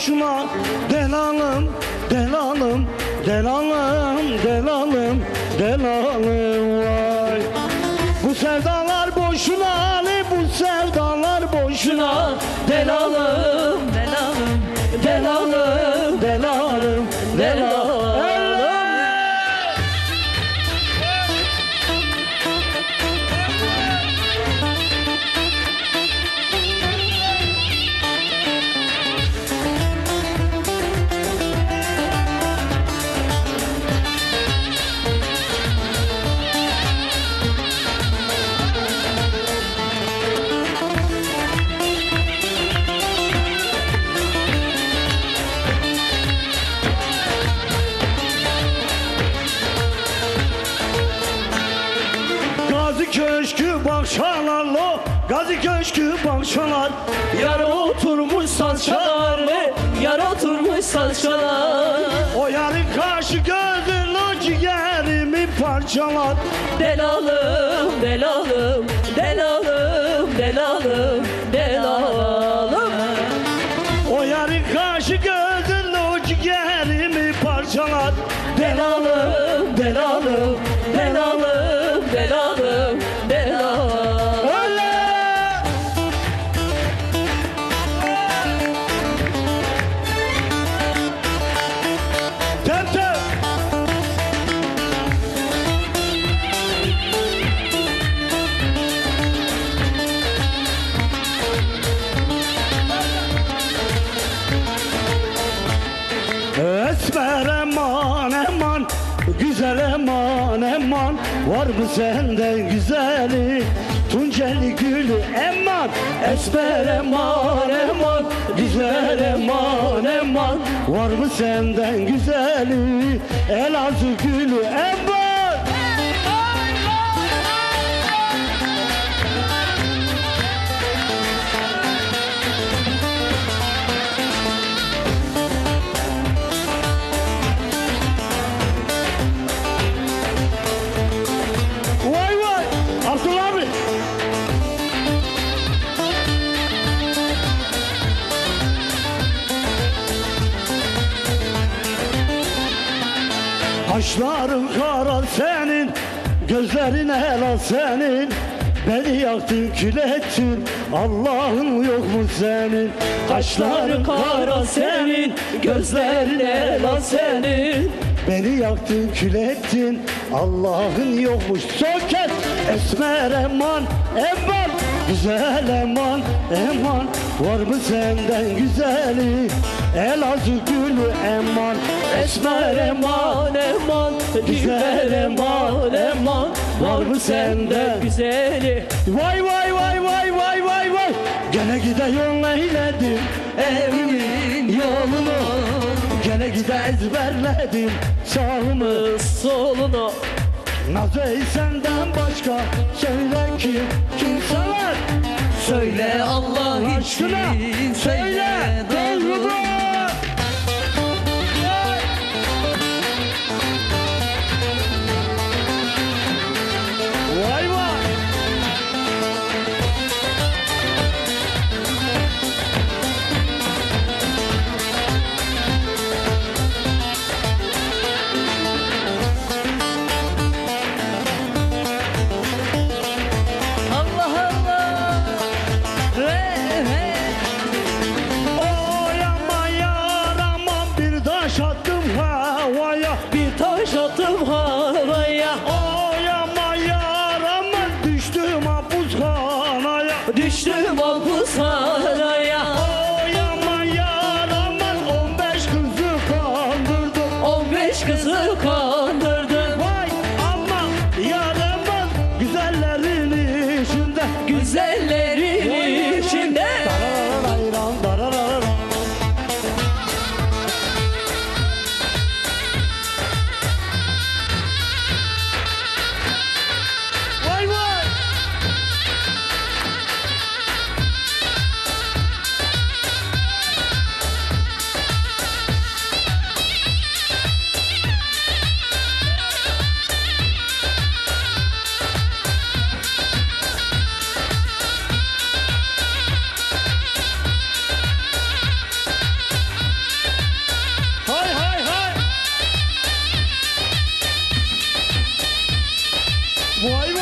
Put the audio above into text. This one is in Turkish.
başıma Delalım, delalım, delalım, delalım, delalım vay. Bu sevdalar boşuna, ne bu sevdalar boşuna Delalım Bahşalarla Gazi Köşkü bahşalar Yar oturmuş salçalar ve Yar oturmuş salçalar O yarın karşı gözün o ciğerimi parçalar. Delalım, delalım, delalım, delalım, delalım. O yarın karşı gözün Var mı senden güzeli Tunceli gülü eman Esmer eman eman Güzel eman eman. Var mı senden güzeli Elazığ gülü eman Kaşların kara senin Gözlerin helal senin. Beni yaktın kül ettin Allah'ın yok mu senin? Kaşların kara senin, gözlerin helal senin. Beni yaktın kül ettin Allah'ın yokmuş. Soket Esmer eman eman Güzel eman eman Var mı senden güzeli? Elazığ gülü eman Esmer eman. Eman güzel eman eman Var mı sende güzeli? Vay vay vay vay vay vay vay. Gene gidiyorsun eyledim Evimin yolunu Gene gide ezberledim Sağımı solunu Nazey senden başka Söyle Schiller. 15 kızı 我用